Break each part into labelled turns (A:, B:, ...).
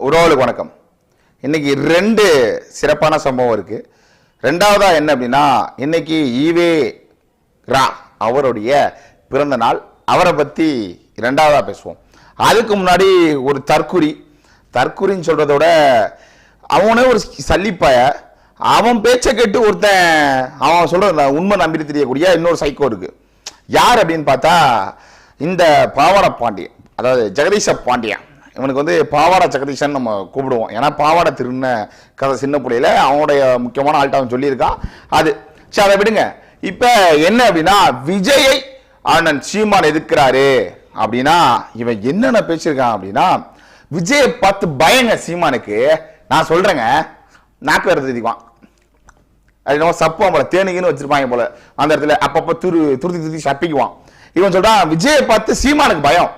A: உறவுகளுக்கு வணக்கம். இன்னைக்கு ரெண்டு சிறப்பான சம்பவம் இருக்கு. ரெண்டாவதா என்ன அப்படின்னா இன்னைக்கு ஈவே ரா அவருடைய பிறந்த நாள். அவரை பத்தி ரெண்டாவதா பேசுவோம். அதுக்கு முன்னாடி ஒரு தற்குறி. தற்குறின்னு சொல்கிறத விட அவனே ஒரு சல்லிப்பாய. அவன் பேச்சை கேட்டு ஒருத்தன் அவன் சொல்ற உண்மை நம்பி தெரியக்கூடிய இன்னொரு சைக்கோ இருக்கு. யார் அப்படின்னு பார்த்தா இந்த பாவாட பாண்டியன் அதாவது ஜெகதீஷ பாண்டியன். இவனுக்கு வந்து பாவாடை ஜெகதீஷன் நம்ம கூப்பிடுவோம். ஏன்னா பாவாடை திருண்ண கதை சின்ன பிள்ளையில அவனுடைய முக்கியமான ஆள்கிட்ட அவன் சொல்லியிருக்கான். அது சரி அதை விடுங்க. இப்போ என்ன அப்படின்னா விஜயை அண்ணன் சீமான் எதிர்க்கிறாரு அப்படின்னா இவன் என்னென்ன பேசியிருக்கான் அப்படின்னா விஜயை பார்த்து பயங்க சீமானுக்கு. நான் சொல்றேங்க நாக்கு வேறு தெரிவிக்குவான் அது நம்ம சப்பம் போல தேனுக்குன்னு வச்சிருப்பாங்க போல. அந்த இடத்துல அப்பப்போ துரு துருத்தி துருத்தி சப்பிக்குவான். இவன் சொல்றான் விஜயை பார்த்து சீமானுக்கு பயம்.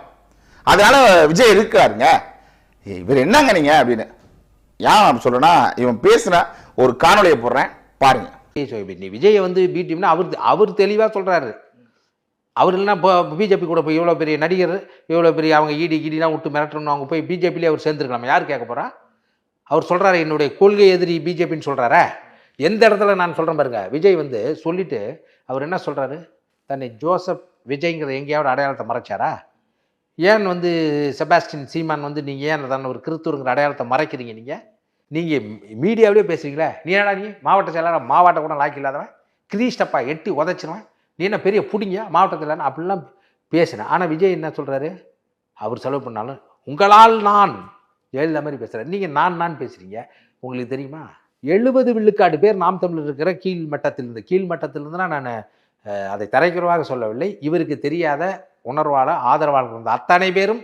A: அதனால விஜய் இருக்கிறாருங்க இவர் என்னங்க நீங்க அப்படின்னு. ஏன் அப்படி சொல்றேன்னா இவன் பேசுன ஒரு காணொளியை போடுறேன் பாருங்க.
B: விஜய் நீ விஜயை வந்து பி டீம்னா அவர் அவர் தெளிவாக சொல்கிறாரு அவர் இல்லைன்னா இப்போ பிஜேபி கூட போய் இவ்வளோ பெரிய நடிகர் இவ்வளோ பெரிய அவங்க ஈடி கீடிலாம் விட்டு மிரட்டணும் அவங்க போய் பிஜேபிலே அவர் சேர்ந்துருக்கலாம். யார் கேட்க போகிறா அவர் சொல்கிறாரு என்னுடைய கொள்கை எதிரி பிஜேபின்னு சொல்கிறாரா எந்த இடத்துல நான் சொல்கிறேன் பாருங்க விஜய் வந்து சொல்லிவிட்டு அவர் என்ன சொல்கிறாரு தன்னை ஜோசப் விஜய்ங்கிற எங்கேயாவது அடையாளத்தை மறைச்சாரா? ஏன் வந்து செபாஸ்டின் சீமான் வந்து நீங்கள் ஏன் அதான ஒரு கிறித்துவங்கிற அடையாளத்தை மறைக்கிறீங்க நீங்கள் நீங்கள் மீடியாவிலே பேசுறீங்களே. நீ என்னடா நீ? மாவட்ட செயலாளர் மாவட்ட கூட லாக்கி இல்லாதவன்? கிரீஸ்டப்பா எட்டி உதச்சிருவேன். நீ என்ன பெரிய பிடிங்க? மாவட்டத்தில் அப்படிலாம் பேசினேன். ஆனால் விஜய் என்ன சொல்கிறாரு அவர் செலவு பண்ணாலும் உங்களால் நான் எழுத மாதிரி பேசுகிறேன் நீங்கள் நான் நான் பேசுகிறீங்க உங்களுக்கு தெரியுமா? எழுபது விழுக்காடு பேர் நாம் தமிழர் இருக்கிற கீழ் மட்டத்திலிருந்து கீழ் மட்டத்திலிருந்துனா நான் அதை தரைக்குறவாக சொல்லவில்லை. இவருக்கு தெரியாத உணர்வாளர் ஆதரவாளர் இருந்த அத்தனை பேரும்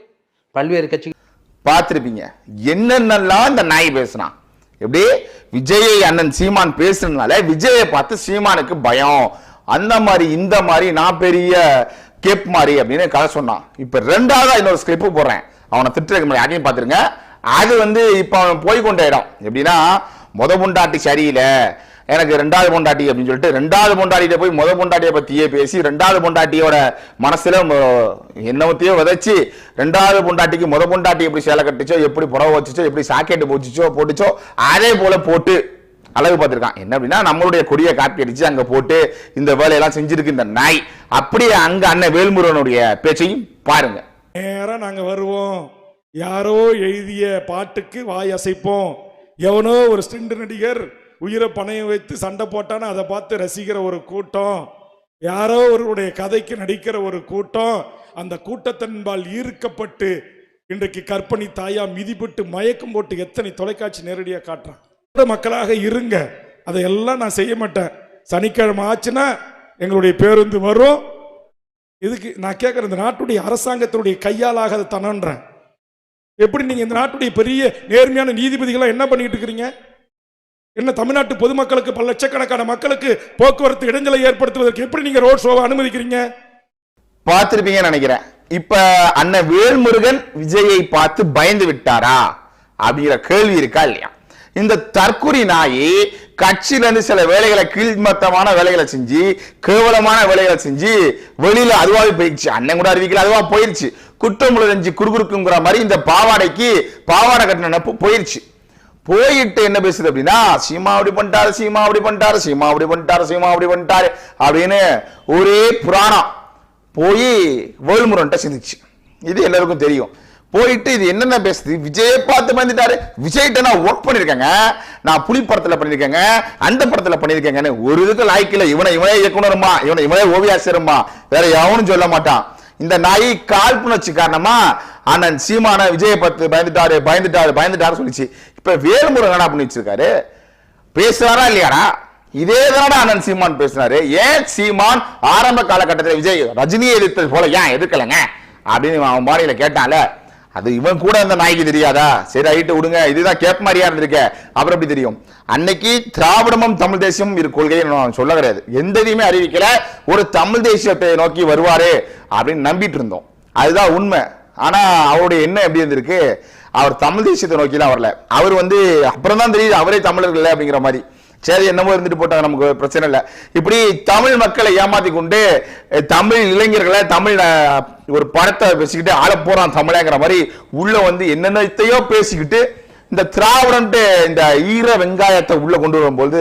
B: பல்வேறு கட்சி
A: பார்த்துருப்பீங்க. என்னென்னலாம் இந்த நாய் பேசுனான் எப்படி விஜயை அண்ணன் சீமான் பேசுனதுனால விஜயை பார்த்து சீமானுக்கு பயம். அந்த மாதிரி இந்த மாதிரி நான் பெரிய கேப் மாதிரி அப்படின்னு கதை சொன்னான். இப்போ ரெண்டாவது இன்னொரு ஸ்கிரிப்பு போடுறேன். அவனை திட்டுறதுக்கு முன்னாடி அதையும் பார்த்துருங்க. அது வந்து இப்போ அவன் போய் கொண்ட இடம் எப்படின்னா முத முண்டாட்டி சரியில்லை. எனக்கு ரெண்டாவது பொண்டாட்டி அப்படின்னு சொல்லிட்டு ரெண்டாவது பொண்டாட்டியை போய் முத பொண்டாட்டியை பத்தியே பேசி ரெண்டாவது பொண்டாட்டியோட மனசுல என்னத்தையோ விதைச்சி விதைச்சு ரெண்டாவது பொண்டாட்டிக்கு முத பொண்டாட்டி எப்படி சேலை கட்டுச்சோ எப்படி புறவை வச்சுச்சோ எப்படி சாக்கெட்டு போச்சுச்சோ போட்டுச்சோ அதே போல போட்டு அழகு பார்த்துருக்கான். என்ன அப்படின்னா நம்மளுடைய கொடியை காப்பி அடிச்சு அங்கே போட்டு இந்த வேலையெல்லாம் செஞ்சிருக்கு இந்த நாய். அப்படியே அங்க அண்ணன் வேல்முருகனுடைய பேச்சையும் பாருங்க.
C: நேரா நாங்க வருவோம். யாரோ எழுதிய பாட்டுக்கு வாய் அசைப்போம் எவனோ ஒரு ஸ்டிண்ட் நடிகர் உயிரை பணையம் வைத்து சண்டை போட்டான்னு அதை பார்த்து ரசிக்கிற ஒரு கூட்டம் யாரோ ஒருவருடைய கதைக்கு நடிக்கிற ஒரு கூட்டம் அந்த கூட்டத்தின்பால் ஈர்க்கப்பட்டு இன்றைக்கு கற்பனை தாயா மிதிப்பட்டு மயக்கம் போட்டு எத்தனை தொலைக்காட்சி நேரடியாக காட்டுறான்? மக்களாக இருங்க. அதையெல்லாம் நான் செய்ய மாட்டேன். சனிக்கிழமை ஆச்சுன்னா எங்களுடைய பேருந்து வரும். இதுக்கு நான் கேட்குறேன் இந்த நாட்டுடைய அரசாங்கத்தினுடைய கையாலாக அதை தனன்றேன் எப்படி நீங்கள் இந்த நாட்டுடைய பெரிய நேர்மையான நீதிபதிகளாக என்ன பண்ணிட்டு இருக்கிறீங்க? என்ன தமிழ்நாட்டு பொதுமக்களுக்கு பல லட்சக்கணக்கான மக்களுக்கு போக்குவரத்து இடைஞ்சலை ஏற்படுத்துவதற்கு எப்படி நீங்க ரோட் ஷோவை அனுமதிக்கிறீங்க?
A: பார்த்திருப்பீங்கன்னு நினைக்கிறேன். இப்ப அண்ணன் வேல்முருகன் விஜயை பார்த்து பயந்து விட்டாரா? அப்படிங்கிற கேள்வி இருக்கா இல்லையா? இந்த தற்குறி நாயி கட்சியில இருந்து சில வேலைகளை கீழ்மத்தமான வேலைகளை செஞ்சு கேவலமான வேலைகளை செஞ்சு வெளியில அதுவாகவே போயிடுச்சு. அண்ணன் கூட அறிவிக்கல அதுவா போயிருச்சு. குற்றம் செஞ்சு குறுகுறுக்குங்கிற மாதிரி இந்த பாவாடைக்கு பாவாடை கட்டின நட்பு போயிருச்சு. போயிட்டு என்ன பேசுது அப்படின்னா சீமா அப்படி பண்ணிட்டாரு சீமா அப்படி பண்ணிட்டாரு சீமா அப்படி பண்ணிட்டாரு சீமா அப்படி பண்ணிட்டாரு அப்படின்னு ஒரே புராணம் போய் வேல்முருகன்ட்ட சிந்திச்சு. இது எல்லாருக்கும் தெரியும். போயிட்டு இது என்னென்ன பேசுது? விஜயை பார்த்து பயந்துட்டாரு. விஜய்கிட்ட நான் ஒர்க் பண்ணியிருக்கேங்க நான் புலி படத்தில் பண்ணியிருக்கேங்க அந்த படத்தில் பண்ணியிருக்கேங்கன்னு ஒரு இதுக்கு லாய்க்கில்ல இவனை இவனே இயக்குனருமா? இவனை இவனே ஓவியாசிரியருமா? வேற எவனும் சொல்ல மாட்டான். இந்த நாய் காழ்ப்புணர்ச்சி காரணமா அண்ணன் சீமான விஜயை பார்த்து பயந்துட்டாரு பயந்துட்டாரு பயந்துட்டாரு சொல்லிச்சு. இப்ப வேலுமுருகன் என்ன பண்ணி வச்சிருக்காரு? பேசுறாரா இல்லையாடா? இதே தானடா அண்ணன் சீமான் பேசினாரு. ஏன் சீமான் ஆரம்ப காலகட்டத்தில் விஜய் ரஜினியை எதிர்த்தது போல ஏன் எதிர்க்கலைங்க? அப்படின்னு அவன் பாணியில கேட்டான்ல. அது இவன் கூட அந்த நாய்க்கு தெரியாதா? சரி ஐட்டு விடுங்க. இதுதான் கேப் மாதிரியா இருந்திருக்க. அப்புறம் எப்படி தெரியும்? அன்னைக்கு திராவிடமும் தமிழ் தேசியம் இரு கொள்கையை நான் சொல்ல கிடையாது. எந்த இதையுமே அறிவிக்கல. ஒரு தமிழ் தேசியத்தை நோக்கி வருவாரு அப்படின்னு நம்பிட்டு இருந்தோம். அதுதான் உண்மை. ஆனா அவருடைய எண்ணம் எப்படி இருந்திருக்கு? அவர் தமிழ் தேசியத்தை நோக்கிலாம் வரல அவர் வந்து அப்புறம் தான் தெரியுது அவரே தமிழர்கள் அப்படிங்கிற மாதிரி. சரி என்னமோ இருந்துட்டு போட்டாங்க நமக்கு பிரச்சனை இல்லை. இப்படி தமிழ் மக்களை ஏமாத்தி கொண்டு தமிழ் இளைஞர்களை தமிழ் ஒரு படத்தை பேசிக்கிட்டு ஆள போறான் தமிழங்கிற மாதிரி உள்ள வந்து என்னென்னத்தையோ பேசிக்கிட்டு இந்த திராவிடன்ட்டு இந்த ஈர வெங்காயத்தை உள்ள கொண்டு வரும்போது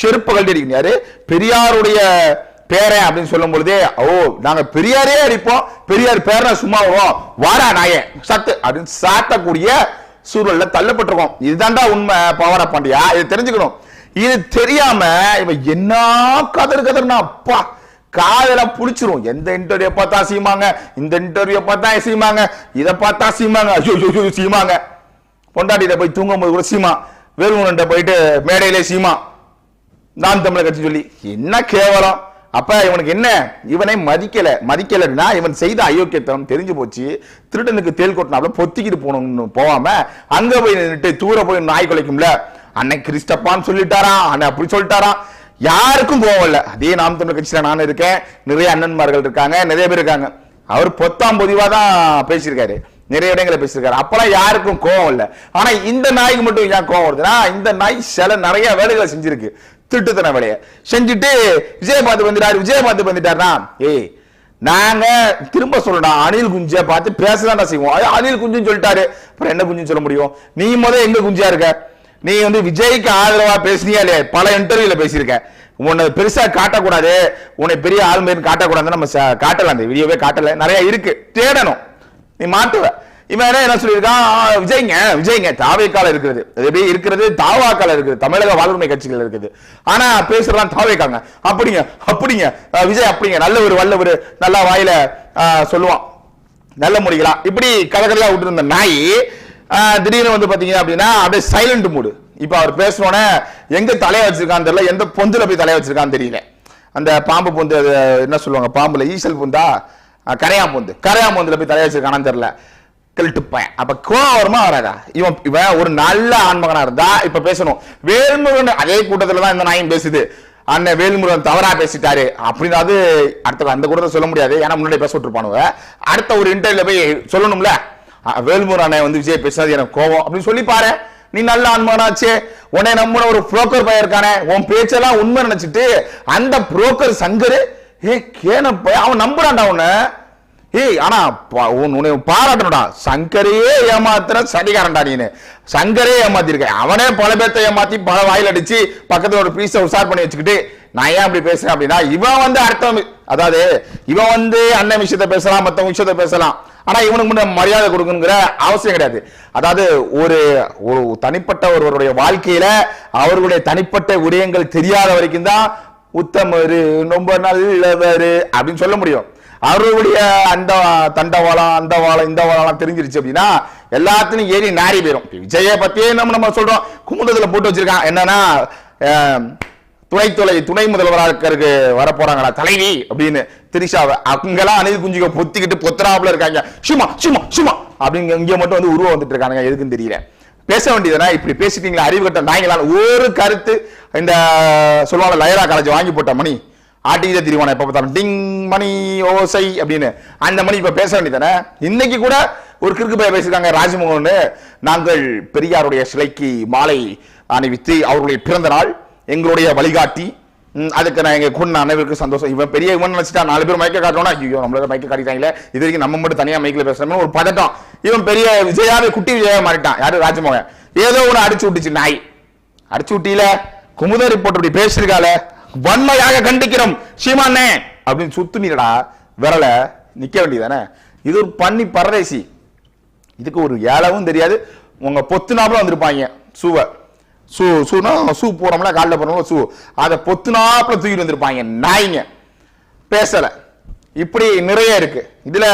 A: செருப்பு கழட்டி அடிக்கிறாரு பெரியாருடைய பேரன் அப்படின்னு சொல்லும் பொழுதே ஓ நாங்க பெரியாரே அடிப்போம் பெரியார் பேரனை சும்மா வரும் வாடா நாய சத்து அப்படின்னு சாட்டக்கூடிய சூழல்ல தள்ளப்பட்டிருக்கோம். இதுதான்டா உண்மை பவர பாண்டியா? இதை தெரிஞ்சுக்கணும். இது தெரியாம இவன் என்ன கதறு கதறுனா அப்பா காதல புடிச்சிரும். எந்த இன்டர்வியூ பார்த்தா சீமாங்க இந்த இன்டர்வியூ பார்த்தா சீமாங்க இதை பார்த்தா சீமாங்க ஐயோ சீமாங்க. பொண்டாட்டியில போய் தூங்கும் போது கூட சீமா வேலுமன்ட்ட போயிட்டு மேடையிலே சீமா நான் தமிழர் கட்சி சொல்லி என்ன கேவலம்? அப்ப இவனுக்கு என்ன? இவனை மதிக்கல. மதிக்கலன்னா இவன் செய்த அயோக்கியத்தனம் தெரிஞ்சு போச்சு. திருடனுக்கு தேல் கொட்டினாப்ல பொத்திக்கிட்டு போகணும்னு போகாம அங்க போய் நின்னுட்டு தூர போய் நாய் குலைக்கும்ல? அன்னை கிறிஸ்டப்பான்னு சொல்லிட்டாராம் அண்ணன் அப்படி சொல்லிட்டாராம் யாருக்கும் கோவம் இல்ல. அதே நாம் தமிழ் கட்சியில நான் இருக்கேன். நிறைய அண்ணன்மார்கள் இருக்காங்க. நிறைய பேர் இருக்காங்க. அவர் பொத்தாம் பொதிவாதான் பேசியிருக்காரு. நிறைய இடங்களை பேசியிருக்காரு. அப்பெல்லாம் யாருக்கும் கோவம் இல்ல. ஆனா இந்த நாய்க்கு மட்டும் ஏன் கோவம் வருதுன்னா இந்த நாய் சில நிறைய வேலைகளை செஞ்சிருக்கு. திருட்டுத்தன வேலையை செஞ்சுட்டு விஜயபாத்து வந்துட்டாரு விஜயபாத்து வந்துட்டாருன்னா ஏய் நாங்க திரும்ப சொல்லணும் அனில் குஞ்ச பார்த்து பேசதான் செய்வோம். அது அனில் குஞ்சுன்னு சொல்லிட்டாரு. அப்புறம் என்ன குஞ்சுன்னு சொல்ல முடியும்? நீ முத எங்க குஞ்சா இருக்க? நீ வந்து விஜய்க்கு ஆதரவா பேசுனியா இல்லையா? பல இன்டர்வியூல பேசியிருக்க. உன்னை பெருசா காட்டக்கூடாது. உன்னை பெரிய ஆளுமைன்னு காட்டக்கூடாதுன்னு நம்ம ச- அந்த வீடியோவே காட்டல. நிறைய இருக்கு. தேடணும். நீ மாட்டுவ. இவன் என்ன என்ன சொல்லியிருக்கான் விஜய்ங்க விஜய்ங்க தாவைக்கால இருக்கிறது அது எப்படி இருக்கிறது? தாவாக்கால இருக்குது. தமிழக வாழ்வுரிமை கட்சிகள் இருக்குது. ஆனா பேசுறதான் தாவைக்காங்க. அப்படிங்க அப்படிங்க. விஜய் அப்படிங்க. நல்ல ஒரு வல்ல ஒரு நல்லா வாயில சொல்லுவான். நல்ல முடிகளா இப்படி கதகதையா விட்டுருந்த நாய் திடீர்னு வந்து பாத்தீங்க அப்படின்னா அப்படியே சைலண்ட் மூடு இப்ப அவர் பேசுனோடனே எங்க தலையை வச்சிருக்கான்னு தெரியல. எந்த பொந்துல போய் தலையை வச்சிருக்கான்னு தெரியல. அந்த பாம்பு பொந்து அது என்ன சொல்லுவாங்க பாம்புல ஈசல் பொந்தா? கரையா பொந்து. கரையா பொந்துல போய் தலையை வச்சிருக்கானு தெரியல. கிழட்டு பையன் அப்ப கோவம் வருமா வராதா? இவன் இவன் ஒரு நல்ல ஆண்மகனா இருந்தா இப்ப பேசணும். வேல்முருகன் அதே கூட்டத்துல தான் இந்த நாயும் பேசுது. அண்ணன் வேல்முருகன் தவறா பேசிட்டாரு. அப்படின்னாவது அடுத்த அந்த கூட்டத்தை சொல்ல முடியாது. ஏன்னா முன்னாடி பேச விட்டுருப்பானுவ. அடுத்த ஒரு இன்டர்வியூல போய் சொல்லணும்ல? வேல்முருகன் அண்ணன் வந்து விஜய் பேசாது எனக்கு கோவம். அப்படின்னு சொல்லி பாரு. நீ நல்ல ஆண்மகனாச்சே உன்னை நம்மள ஒரு புரோக்கர் பையன் இருக்கானே. உன் பேச்செல்லாம் உண்மை நினைச்சிட்டு அந்த புரோக்கர் சங்கரு ஏ கேன பையன் அவன் நம்புறான்டா உன்னை. ஏய் ஆனா உன் உன்னை பாராட்டணும்டா. சங்கரையே ஏமாத்துற சனிகாரன்டா நீனு. சங்கரே ஏமாத்திருக்க. அவனே பல பேர்த்த ஏமாத்தி பல வாயில் அடிச்சு பக்கத்துல ஒரு பீஸை உஷார் பண்ணி வச்சுக்கிட்டு நான் ஏன் அப்படி பேசுறேன்? அப்படின்னா இவன் வந்து அர்த்தம் அதாவது இவன் வந்து அண்ணன் விஷயத்த பேசலாம் மற்ற விஷயத்த பேசலாம். ஆனா இவனுக்கு முன்ன மரியாதை கொடுக்கணுங்கிற அவசியம் கிடையாது. அதாவது ஒரு ஒரு தனிப்பட்ட ஒருவருடைய வாழ்க்கையில அவர்களுடைய தனிப்பட்ட விடயங்கள் தெரியாத வரைக்கும் தான் உத்தமரு ரொம்ப நல்லவர் அப்படின்னு சொல்ல முடியும். அவருடைய அந்த தண்டவாளம் அந்த வாழம் இந்த வாழம் தெரிஞ்சிருச்சு அப்படின்னா எல்லாத்தையும் ஏறி நாரி போயிடும் விஜயை பத்தியே நம்ம நம்ம சொல்றோம். குமுதத்தில் போட்டு வச்சிருக்கான் என்னன்னா துணை தொலை துணை முதல்வராக வர போறாங்களா தலைவி அப்படின்னு திரிஷாவை. அங்கெல்லாம் அணில் குஞ்சுக பொத்திக்கிட்டு பொத்தராப்புல இருக்காங்க. சும்மா சும்மா சும்மா அப்படிங்க இங்கே மட்டும் வந்து உருவம் வந்துட்டு இருக்காங்க எதுக்குன்னு தெரியல. பேச வேண்டியதுனா இப்படி பேசிட்டீங்களா அறிவு கட்ட நாய்களால் ஒரு கருத்து இந்த சொல்லுவாங்க லயரா காலேஜ் வாங்கி போட்ட மணி. ஆட்டிக்கிட்டே திரிவான எப்ப பார்த்தாலும்? டிங் மணி ஓசை அப்படின்னு. அந்த மணி இப்ப பேச வேண்டியதானே இன்னைக்கு கூட ஒரு கிறுக்கு பைய பேசியிருக்காங்க ராஜ்மோகன் நாங்கள் பெரியாருடைய சிலைக்கு மாலை அணிவித்து அவருடைய பிறந்த நாள் எங்களுடைய வழிகாட்டி. அதுக்கு நான் எங்க கூட அனைவருக்கும் சந்தோஷம். இவன் பெரிய இவன் நினைச்சிட்டா நாலு பேர் மைக்க காட்டணும்னா ஐயோ நம்மள மைக்க காட்டிட்டாங்களே. இது வரைக்கும் நம்ம மட்டும் தனியா மைக்ல பேசுறோம்னு ஒரு பதட்டம். இவன் பெரிய விஜயாவே குட்டி விஜயா மாறிட்டான். யாரு? ராஜமோகன். ஏதோ ஒன்று அடிச்சு விட்டுச்சு நாய். அடிச்சு விட்டியில குமுத ரிப்போர்ட் இப்படி பேசியிருக்காளே. வன்மையாக கண்டிக்கிறோம். சீமானே. அப்படின்னு சுத்துனீடா விரல நிக்க வேண்டியதானே இது ஒரு பண்ணி பரதேசி. இதுக்கு ஒரு ஏலவும் தெரியாது. உங்க பொத்துனாப்புல வந்திருப்பாங்க. சூவை. சூ சூனா சூ போறோம்ல காலில் போறோம்ல சூ. அதை பொத்துனாப்புல தூக்கிட்டு வந்திருப்பாங்க. நாய்ங்க. பேசலை. இப்படி நிறைய இருக்கு. இதுல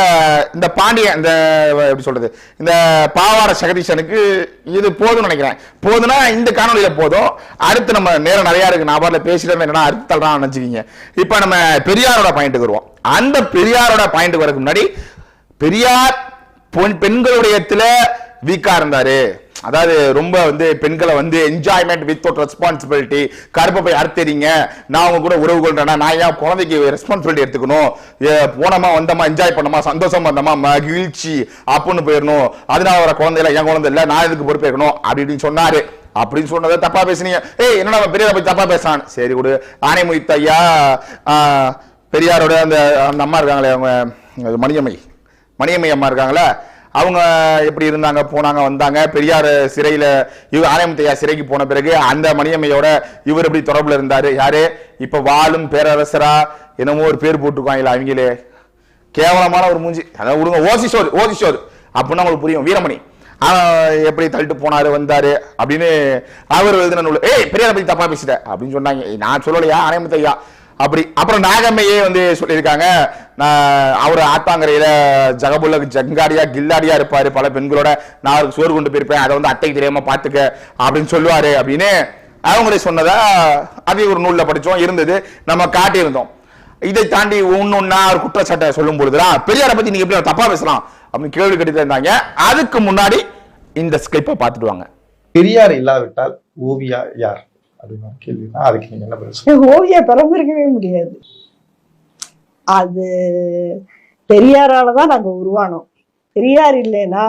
A: இந்த பாண்டியன் இந்த எப்படி சொல்றது இந்த பாவார சகதீசனுக்கு இது போதும்னு நினைக்கிறேன். போதும்னா இந்த காணொலியில போதும். அடுத்து நம்ம நேரம் நிறைய இருக்கு. நான் பாட்டில் பேசிட்டு என்னன்னா அடுத்த தள்ளுறான்னு நினைச்சுக்கிங்க. இப்ப நம்ம பெரியாரோட பாயிண்ட்டுக்கு வருவோம். அந்த பெரியாரோட பாயிண்ட்டுக்கு வரதுக்கு முன்னாடி பெரியார் பெண்களுடைய பெண்களுடையத்துல வீக்கா இருந்தாரு. அதாவது ரொம்ப வந்து பெண்களை வந்து என்ஜாய்மெண்ட் வித் ரெஸ்பான்சிபிலிட்டி கருப்பை போய் அறுத்தறீங்க. நான் உங்க கூட உறவு கொள்றேன்னா நான் ஏன் குழந்தைக்கு ரெஸ்பான்சிபிலிட்டி எடுத்துக்கணும்? போனோமா வந்தோமா என்ஜாய் பண்ணமா சந்தோஷம் வந்தோமா மகிழ்ச்சி அப்படின்னு போயிடணும் அதனால வர குழந்தைல என் குழந்தை இல்லை நான் இதுக்கு பொறுப்பேற்கணும்? அப்படி இப்படின்னு சொன்னாரு. அப்படின்னு சொன்னதை தப்பா பேசுனீங்க. ஏய் என்னடா அவன் போய் தப்பா பேசான் சரி கொடு ஆணை ஐயா பெரியாரோட அந்த அந்த அம்மா இருக்காங்களே அவங்க மணியம்மை. மணியம்மை அம்மா இருக்காங்களே அவங்க எப்படி இருந்தாங்க போனாங்க வந்தாங்க. பெரியார் சிறையில் இவர் ஆலயமுத்தையா சிறைக்கு போன பிறகு அந்த மணியம்மையோட இவர் எப்படி தொடர்பில் இருந்தார்? யாரு? இப்போ வாழும் பேரரசரா என்னமோ ஒரு பேர் போட்டுருக்காங்களா அவங்களே. கேவலமான ஒரு மூஞ்சி. அதான் விடுங்க. ஓசி சோறு ஓசி சோறு அப்படின்னா உங்களுக்கு புரியும். வீரமணி. எப்படி தள்ளிட்டு போனாரு வந்தாரு அப்படின்னு அவர் எழுதின நூல். ஏய் பெரியார பத்தி தப்பா பேசிட்ட அப்படின்னு சொன்னாங்க. நான் சொல்லலையா? அனைமத்தையா அப்படி அப்புறம் நாகம்மையே வந்து சொல்லியிருக்காங்க நான் அவர் ஆத்தாங்கரையில ஜகபுல்ல ஜங்காடியா கில்லாடியா இருப்பாரு பல பெண்களோட. நான் அவருக்கு சோறு கொண்டு போயிருப்பேன் அதை வந்து அட்டைக்கு தெரியாம பாத்துக்க அப்படின்னு சொல்லுவாரு அப்படின்னு அவங்களே சொன்னதா அது ஒரு நூல்ல படிச்சோம் இருந்தது நம்ம காட்டியிருந்தோம். இதை தாண்டி ஒன்னொன்னா ஒரு குற்றச்சாட்டை சொல்லும் பொழுதுதான் பெரியாரை பத்தி நீங்க எப்படி தப்பா பேசலாம் அப்படின்னு கேள்வி கேட்டு இருந்தாங்க. அதுக்கு முன்னாடி இந்த ஸ்கிரிப்பை பார்த்துட்டு வாங்க.
D: பெரியார் இல்லாவிட்டால் ஓவியா யார்? அப்படின்னு ஒரு கேள்வினா அதுக்கு நீங்க என்ன பதில்?
E: ஓவியா பிறந்திருக்கவே முடியாது. அது பெரியாரால தான் நாங்க உருவானோம். பெரியார் இல்லைன்னா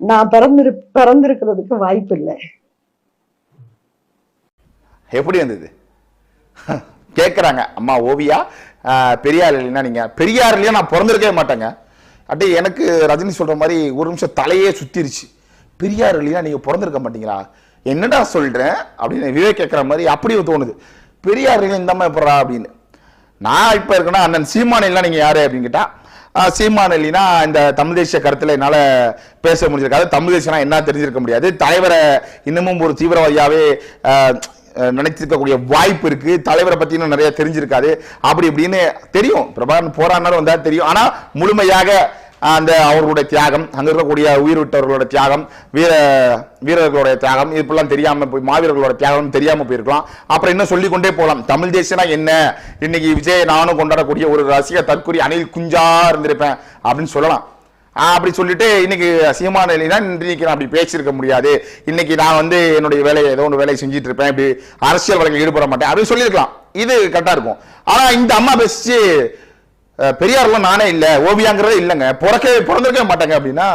E: நான் பிறந்திரு பிறந்திருக்கிறதுக்கு வாய்ப்பு இல்லை.
A: எப்படி இருந்தது கேட்குறாங்க அம்மா ஓவியா? ஆஹ், பெரியார் இல்லைன்னா நீங்க பெரியார் இல்லையா? நான் பிறந்திருக்கவே மாட்டேங்க. அப்படியே எனக்கு ரஜினி சொல்ற மாதிரி ஒரு நிமிஷம் தலையே சுத்திருச்சு. பெரியார் இல்லையா நீங்க பிறந்திருக்க மாட்டீங்களா? என்னடா சொல்கிறேன் அப்படின்னு விவேக் கேட்குற மாதிரி அப்படியே தோணுது. பெரியார் இந்த மாதிரி போடுறா அப்படின்னு. நான் இப்போ இருக்கேன்னா அண்ணன் சீமான் நீங்கள் யார் அப்படின்னு கேட்டால் ஆஹ், சீமான் இல்லைன்னா இந்த தமிழ் தேசிய கருத்தில் என்னால் பேச முடிஞ்சிருக்காது தமிழ் தேசியம்னா என்ன தெரிஞ்சிருக்க முடியாது. தலைவரை இன்னமும் ஒரு தீவிரவாதியாகவே நினைச்சிருக்கக்கூடிய வாய்ப்பு இருக்கு. தலைவரை பத்தி இன்னும் நிறைய தெரிஞ்சிருக்காது. அப்படி இப்படின்னு தெரியும். பிரபாகரன் போராடினாலும் வந்தா தெரியும். ஆனா முழுமையாக அந்த அவர்களுடைய தியாகம் அங்கே இருக்கக்கூடிய உயிர் விட்டவர்களோட தியாகம் வீர வீரர்களுடைய தியாகம் இப்பெல்லாம் தெரியாம போய் மாவீரர்களோட தியாகம் தெரியாம போயிருக்கலாம். அப்புறம் இன்னும் சொல்லிக்கொண்டே போகலாம் தமிழ் தேசியனா என்ன? இன்னைக்கு விஜய் நானும் கொண்டாடக்கூடிய ஒரு ரசிக தற்கொலை அணில் குஞ்சா இருந்திருப்பேன் அப்படின்னு சொல்லலாம். அப்படி சொல்லிட்டு இன்னைக்கு சீமான இல்லைன்னா இன்னைக்கு நான் அப்படி பேசியிருக்க முடியாது. இன்னைக்கு நான் வந்து என்னுடைய வேலையை ஏதோ ஒன்று வேலையை செஞ்சுட்டு இருப்பேன். இப்படி அரசியல் வழக்கில் ஈடுபட மாட்டேன். அப்படின்னு சொல்லியிருக்கலாம். இது கரெக்டாக இருக்கும். ஆனால் இந்த அம்மா பேசிச்சு பெரியார்லாம் நானே இல்லை ஓவியாங்கிறதே இல்லைங்க. பிறக்கவே பிறந்திருக்கவே மாட்டாங்க அப்படின்னா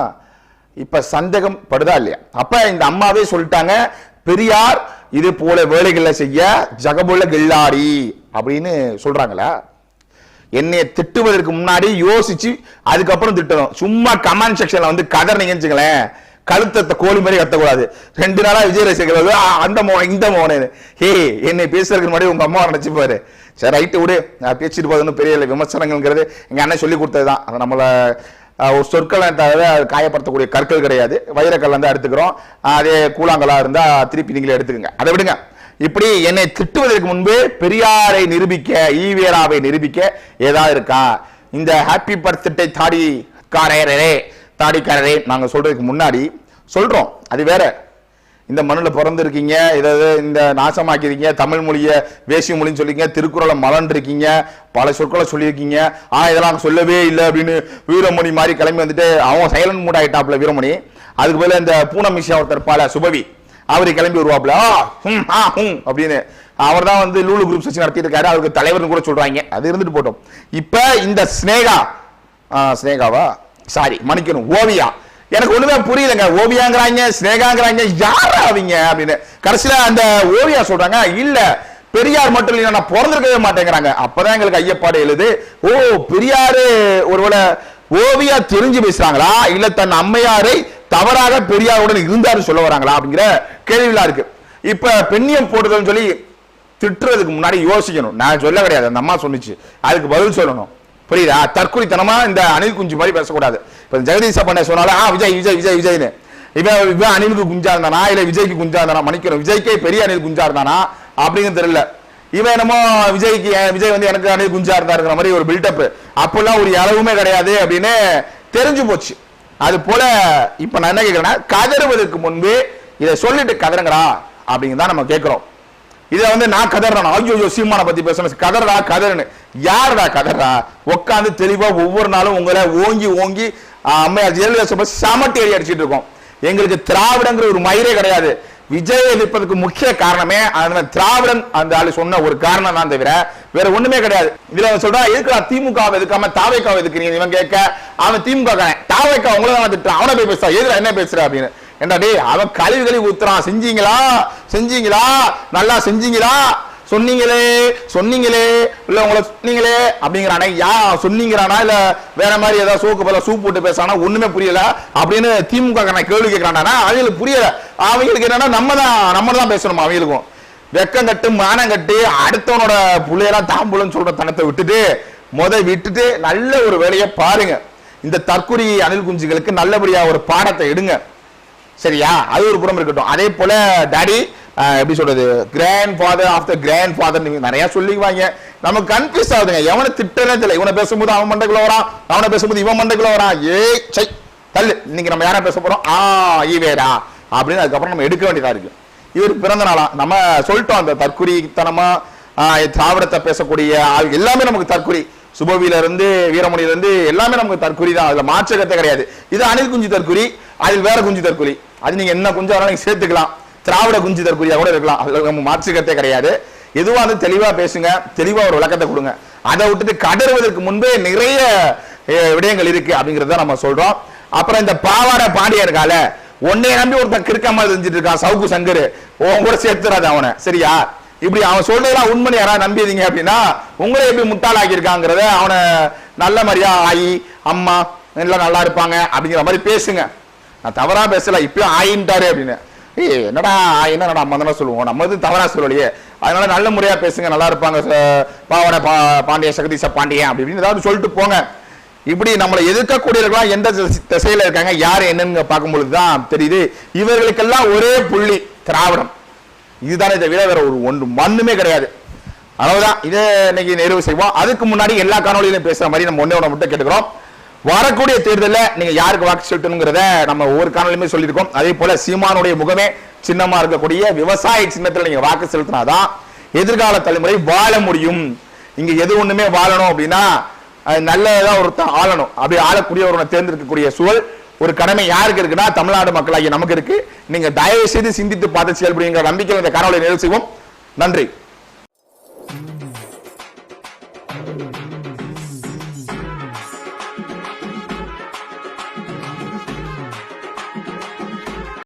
A: இப்போ சந்தேகம் படுதா இல்லையா? அப்ப இந்த அம்மாவே சொல்லிட்டாங்க பெரியார் இது போல வேலைகளை செய்ய ஜகபுள்ள கில்லாடி அப்படின்னு சொல்கிறாங்களா என்னை திட்டுவதற்கு முன்னாடி யோசிச்சு அதுக்கப்புறம் திட்டணும். சும்மா கமெண்ட் செக்ஷனில் வந்து கதறினீங்கன்னு வச்சுங்களேன் கழுத்தத்தை கோழி மாதிரி கத்தக்கூடாது ரெண்டு நாளா விஜய் ரசிகர்கள் அந்த மோனை இந்த மோனு. ஹே என்னை பேசுறதுக்கு முன்னாடி உங்க அம்மா நினைச்சுப்பாரு. சரி ரைட்டு விடு. நான் பேசிட்டு போதுன்னு பெரிய இல்லை. விமர்சனங்கள்ங்கிறது எங்க அண்ணன் சொல்லி கொடுத்தது தான். அது நம்மள ஒரு சொற்களை தவிர காயப்படுத்தக்கூடிய கற்கள் கிடையாது. வைரக்கல் வந்து எடுத்துக்கிறோம் அதே கூழாங்கலா இருந்தா திருப்பி நீங்களே எடுத்துக்கோங்க. அதை விடுங்க. இப்படி என்னை திட்டுவதற்கு முன்பு பெரியாரை நிரூபிக்க ஈவேராவை நிரூபிக்க ஏதாவது இருக்கா? இந்த ஹாப்பி பர்த்டே தாடி காரே தாடிக்காரரே நாங்கள் சொல்கிறதுக்கு முன்னாடி சொல்கிறோம் அது வேற. இந்த மண்ணில் பிறந்திருக்கீங்க இதை இந்த நாசமாக்கிருக்கீங்க தமிழ் மொழியை வேசிய மொழின்னு சொல்லிருக்கீங்க திருக்குறளை இருக்கீங்க பல சொற்களை சொல்லியிருக்கீங்க. ஆ இதெல்லாம் சொல்லவே இல்லை அப்படின்னு வீரமணி மாதிரி கிளம்பி வந்துட்டு அவன் சைலண்ட் மூட் ஆகிட்டாப்ல வீரமணி. அதுக்கு பதில் இந்த பூனமிஷா ஒருத்தர் இருப்பாள சுபவி அவர் கிளம்பி வருவாப்ல ஹும் ஆ ஹும் அப்படின்னு. அவர் தான் வந்து லூலு குரூப் சச்சி நடத்திட்டு இருக்காரு அவருக்கு தலைவர்னு கூட சொல்றாங்க. அது இருந்துட்டு போட்டோம். இப்போ இந்த ஸ்னேகா ஆ, ஸ்னேகாவா சாரி மன்னிக்கணும். ஓவியா. எனக்கு ஒண்ணுமே புரியலங்க. ஓவியாங்கிறாங்க ஸ்னேகாங்கிறாங்க யார் அவங்க அப்படின்னு. கடைசியில அந்த ஓவியா சொல்றாங்க இல்ல பெரியார் மட்டும் இல்லை நான் பிறந்திருக்கவே மாட்டேங்கிறாங்க. அப்பதான் எங்களுக்கு ஐயப்பாடு எழுது. ஓ பெரியாரு ஒருவேளை ஓவியா தெரிஞ்சு பேசுறாங்களா? இல்ல தன் அம்மையாரை தவறாக பெரியாருடன் இருந்தாரு சொல்ல வராங்களா அப்படிங்கிற கேள்விலாம் இருக்கு. இப்ப பெண்ணியம் போடுறதுன்னு சொல்லி திட்டுறதுக்கு முன்னாடி யோசிக்கணும். நான் சொல்ல கிடையாது. அந்த அம்மா சொன்னிச்சு. அதுக்கு பதில் சொல்லணும். புரியுதா? தற்கொலைத்தனமா இந்த அணில் குஞ்சு மாதிரி பேசக்கூடாது. இப்போ ஜெகதீஷா பண்ண சொன்னாலும் ஆ விஜய் விஜய் விஜய் விஜய்னு. இவன் இவன் அணிலுக்கு குஞ்சா இருந்தானா? இல்லை விஜய்க்கு குஞ்சா இருந்தானா? மன்னிக்கணும். விஜய்க்கே பெரிய அணில் குஞ்சா இருந்தானா? அப்படிங்கிறது தெரியல. இவன் என்னமோ விஜய்க்கு விஜய் வந்து எனக்கு அணில் குஞ்சா இருந்தாருங்கிற மாதிரி ஒரு பில்டப் அப்பெல்லாம் ஒரு அளவுமே கிடையாது அப்படின்னு தெரிஞ்சு போச்சு. அது போல இப்ப நான் என்ன கேட்கிறேன்னா கதறுவதற்கு முன்பு இதை சொல்லிட்டு கதறங்கடா அப்படிங்கிறதான் நம்ம கேட்கிறோம் இதை வந்து நான் கதறேன் ஐயோ ஐயோ சீமான பத்தி பேசணும் கதறா கதறுன்னு. யாருடா கதறா உட்காந்து தெளிவா ஒவ்வொரு நாளும் உங்களை ஓங்கி ஓங்கி அம்மையார் ஜெயலலிதா சொல்ல சமட்டி அடி அடிச்சிட்டு இருக்கோம். எங்களுக்கு திராவிடங்கிற ஒரு மயிரே கிடையாது. விஜய் எதிர்ப்பதற்கு முக்கிய காரணமே அந்த திராவிடன் அந்த ஆளு சொன்ன ஒரு காரணம் தான் தவிர வேற ஒண்ணுமே கிடையாது. இதுல அவன் சொல்றா எதுக்குடா திமுக எதுக்காம தாவைக்காவை எதுக்குறீங்க இவன் கேட்க அவன் திமுக தாவைக்கா உங்களை தான் அவனை போய் பேசுறா. எதுல என்ன பேசுற? அப்படின்னு. ஏண்டா டே அவன் கழிவு கழுவி ஊத்துறான் செஞ்சீங்களா? செஞ்சீங்களா? நல்லா செஞ்சீங்களா? சொன்னீங்களே சொன்னீங்களே. இல்ல உங்களை சொன்னீங்களே அப்படிங்கிறானே? யா சொன்னீங்கிறானா? இல்ல வேற மாதிரி ஏதாவது சோக்கு பதில சூப் போட்டு பேசானா ஒண்ணுமே புரியல. அப்படின்னு திமுக கேள்வி கேட்கறானா அவங்களுக்கு புரியல. அவங்களுக்கு என்னன்னா நம்ம தான் நம்ம தான் பேசணுமா அவங்களுக்கும்? வெக்கம் கட்டு மானம் கட்டு அடுத்தவனோட புள்ளையெல்லாம் தாம்பூலம் சொல்ற தனத்தை விட்டுட்டு முத விட்டுட்டு நல்ல ஒரு வேலையை பாருங்க. இந்த தற்கொலை அணில் குஞ்சுகளுக்கு நல்லபடியா ஒரு பாடத்தை எடுங்க. சரியா? அது ஒரு புறம் இருக்கட்டும். அதே போல டாடி எப்படி சொல்றது? Grand father of the grand father நீங்க நிறைய சொல்லிக்குவாங்க. நமக்கு கன்ஃபியூஸ் ஆகுதுங்க. எவனை திட்டனே தெரியல. இவனை பேசும்போது அவன் மண்டைக்குள்ள வரான். அவனை பேசும்போது இவன் மண்டைக்குள்ள வரான். ஏய் சை தள்ளு. இன்னைக்கு நம்ம யாரை பேச போறோம்? ஆ ஈவேரா அப்படின்னு அதுக்கப்புறம் நம்ம எடுக்க வேண்டியதா இருக்கு. இவர் பிறந்த நாளா? நம்ம சொல்லிட்டோம். அந்த தற்குறித்தனமா திராவிடத்தை பேசக்கூடிய ஆள். எல்லாமே நமக்கு தற்குறி சுபவியில இருந்து வீரமணியில இருந்து எல்லாமே நமக்கு தற்குறி தான். அதுல மாற்றகத்தை கிடையாது. இது அணில் குஞ்சு தற்குறி அதில் வேற குஞ்சு தற்குறி அது நீங்க என்ன குஞ்சு வேணாலும் நீங்கள் சேர்த்துக்கலாம். திராவிட குஞ்சு தற்குறியா கூட இருக்கலாம். அதில் நம்ம மாற்றுக்கத்தே கிடையாது. எதுவா வந்து தெளிவா பேசுங்க. தெளிவா ஒரு விளக்கத்தை கொடுங்க. அதை விட்டுட்டு கடறுவதற்கு முன்பே நிறைய விடயங்கள் இருக்கு அப்படிங்கறத நம்ம சொல்றோம். அப்புறம் இந்த பாவாடை பாண்டியா இருக்கால உன்னை நம்பி ஒருத்தன் கிறுக்க மாதிரி செஞ்சுட்டு இருக்கான் சவுக்கு சங்கரு. உன் கூட சேர்த்துறாது அவனை. சரியா? இப்படி அவன் சொல்றதெல்லாம் உண்மை யாராவது நம்பியதீங்க அப்படின்னா உங்களை எப்படி முட்டாளாக்கி இருக்காங்கிறத அவனை நல்ல மாதிரியா ஆயி அம்மா எல்லாம் நல்லா இருப்பாங்க அப்படிங்கிற மாதிரி பேசுங்க. நான் தவறா பேசல இப்பயும் ஆயின்ட்டாரு அப்படின்னு. ஏய் என்னடா ஆயின்னா நம்ம அம்மா தானே சொல்லுவோம். நம்ம இது தவறா சொல்லலையே. அதனால நல்ல முறையா பேசுங்க நல்லா இருப்பாங்க ச- பா பாண்டிய சகதீச பாண்டியன் அப்படி இப்படின்னு ஏதாவது சொல்லிட்டு போங்க. இப்படி நம்மளை எதிர்க்கக்கூடியவர்களாம் எந்த திசை- திசையில இருக்காங்க யார் என்னன்னு பார்க்கும்பொழுது தான் தெரியுது. இவர்களுக்கெல்லாம் ஒரே புள்ளி திராவிடம். இதுதானே தவிர வேற ஒரு ஒன்று மண்ணுமே கிடையாது. அவ்வளவுதான். இதை இன்னைக்கு நிறைவு செய்வோம். அதுக்கு முன்னாடி எல்லா காணொலியிலும் பேசுற மாதிரி நம்ம ஒண்ணே ஒன்று மட்டும் கேட்டுக்கிறோம். வரக்கூடிய தேர்தலில் நீங்க யாருக்கு வாக்கு செலுத்தணுங்கிறத நம்ம ஒவ்வொரு காணொலியுமே சொல்லியிருக்கோம். அதே போல சீமானுடைய முகமே சின்னமா இருக்கக்கூடிய விவசாய சின்னத்தில் நீங்க வாக்கு செலுத்தினாதான் எதிர்கால தலைமுறை வாழ முடியும். இங்க எது ஒண்ணுமே வாழணும் அப்படின்னா அது ஒருத்தன் ஆளணும். அப்படி ஆளக்கூடிய ஒருவனை தேர்ந்தெடுக்கக்கூடிய சூழல் ஒரு கடமை யாருக்கு இருக்குன்னா தமிழ்நாடு மக்களாகிய நமக்கு இருக்கு. நீங்க தயவு செய்து சிந்தித்து பார்த்து செயல்படுங்கிற நம்பிக்கையில் இந்த காணொலியை நிறைவு செய்வோம். நன்றி.